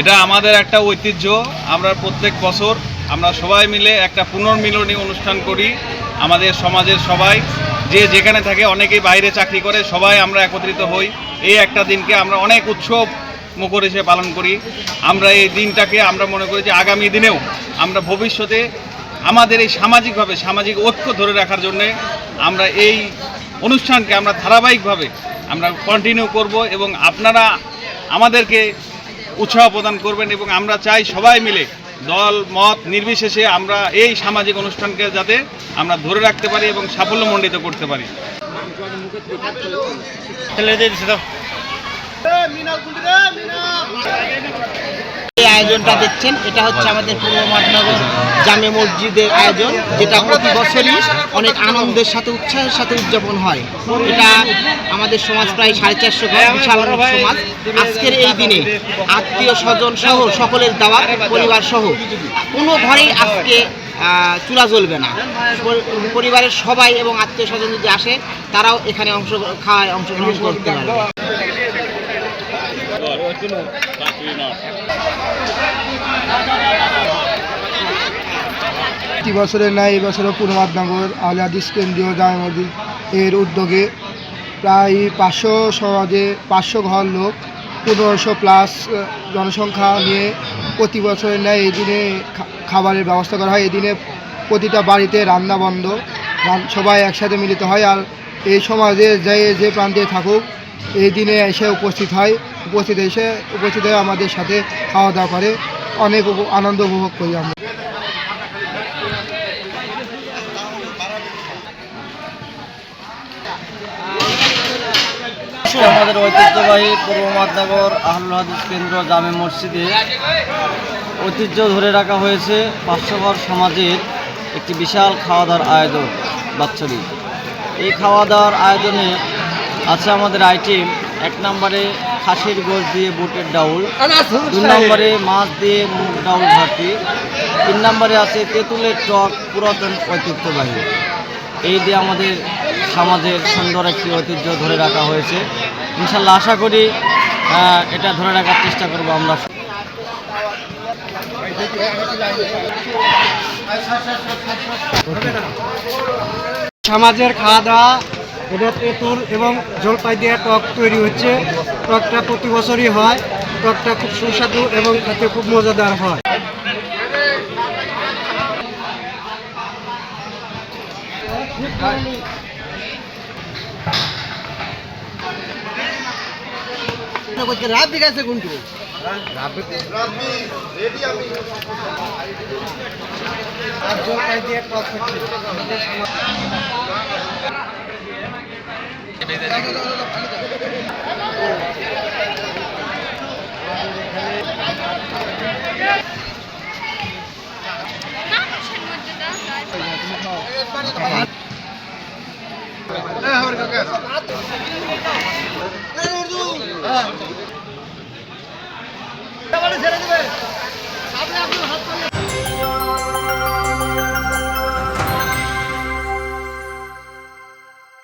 এটা আমাদের একটা ঐতিহ্য। আমরা প্রত্যেক বছর আমরা সবাই মিলে একটা পুনর্মিলনী অনুষ্ঠান করি, আমাদের সমাজের সবাই। যে যেখানে থাকে অনেকেই বাইরে চাকরি করে, সবাই আমরা একত্রিত হই। এই একটা দিনকে আমরা অনেক উৎসব মুখর হিসেবে পালন করি। আমরা এই দিনটাকে আমরা মনে করি যে আগামী দিনেও আমরা ভবিষ্যতে আমাদের এই সামাজিকভাবে সামাজিক ঐক্য ধরে রাখার জন্যে আমরা এই অনুষ্ঠানকে আমরা ধারাবাহিকভাবে আমরা কন্টিনিউ করব এবং আপনারা আমাদেরকে উৎসাহ প্রদান করবেন এবং আমরা চাই সবাই মিলে দল মত নির্বিশেষে আমরা এই সামাজিক অনুষ্ঠানকে যাতে আমরা ধরে রাখতে পারি এবং সাফল্যমণ্ডিত করতে পারি। এই আয়োজনটা দেখছেন, এটা হচ্ছে আমাদের পূর্ব মাদনগর জামে মসজিদের আয়োজন, যেটা প্রতি বছরই অনেক আনন্দের সাথে, উৎসাহের সাথে উদযাপন হয়। এটা আমাদের সমাজ প্রায় সাড়ে চারশো ঘর বিশাল সমাজ। আজকের এই দিনে আত্মীয় স্বজন সহ, সকলের দাওয়াত পরিবার সহ, কোনো ঘরেই আজকে চুলা জ্বলবে না। পরিবারের সবাই এবং আত্মীয় স্বজন যদি আসে, তারাও এখানে অংশ, খাওয়ায় অংশগ্রহণ করতে পারবে। প্রতি বছরের ন্যায় এই বছরও পূর্ণমাদনগর আউলিয়া হাদিস কেন্দ্রীয় জামে মসজিদ এর উদ্যোগে প্রায় পাঁচশো সমাজে পাঁচশো ঘর লোক, পনেরোশো প্লাস জনসংখ্যা নিয়ে প্রতি বছরের ন্যায় এই দিনে খাবারের ব্যবস্থা করা হয়। এই দিনে প্রতিটা বাড়িতে রান্না বন্ধ সবাই একসাথে মিলিত হয়। আর এই সমাজে যে যে প্রান্তে থাকুক, এই দিনে এসে উপস্থিত হয়। উপস্থিত এসে উপস্থিত হয়ে আমাদের সাথে খাওয়া দাওয়া করে। অনেক আনন্দ উপভোগ করি আমরা। আমাদের ঐতিহ্যবাহী পূর্ব মাদনগর আহলুল হাদিস কেন্দ্র জামে মসজিদে ঐতিহ্য ধরে রাখা হয়েছে পাঁচশোঘর সমাজের একটি বিশাল খাওয়া দাওয়ার আয়োজন, বাৎসরিক। এই খাওয়া দাওয়ার আয়োজনে আছে আমাদের আইটেম এক নম্বরে খাসির গোশ দিয়ে বুটের ডাউল। দুই নম্বরে মাছ দিয়ে মুগ ডাউল ভাতি তিন নম্বরে আছে তেঁতুলের টক পুরাতন ঐতিহ্যবাহী। এই দিয়ে আমাদের সমাজের সুন্দর একটি ঐতিহ্য ধরে রাখা হয়েছে। ইনশাল্লাহ আশা করি এটা ধরে রাখার চেষ্টা করব আমরা। সমাজের খাওয়া দাওয়া এটা তেঁতুল এবং জলপাই দিয়ে টক তৈরি হচ্ছে টকটা প্রতি বছরই হয় টকটা খুব সুস্বাদু এবং খেতে খুব মজাদার হয় রাত গেছে কোনটু ছেড়ে দেবে সামনে আপনি হাত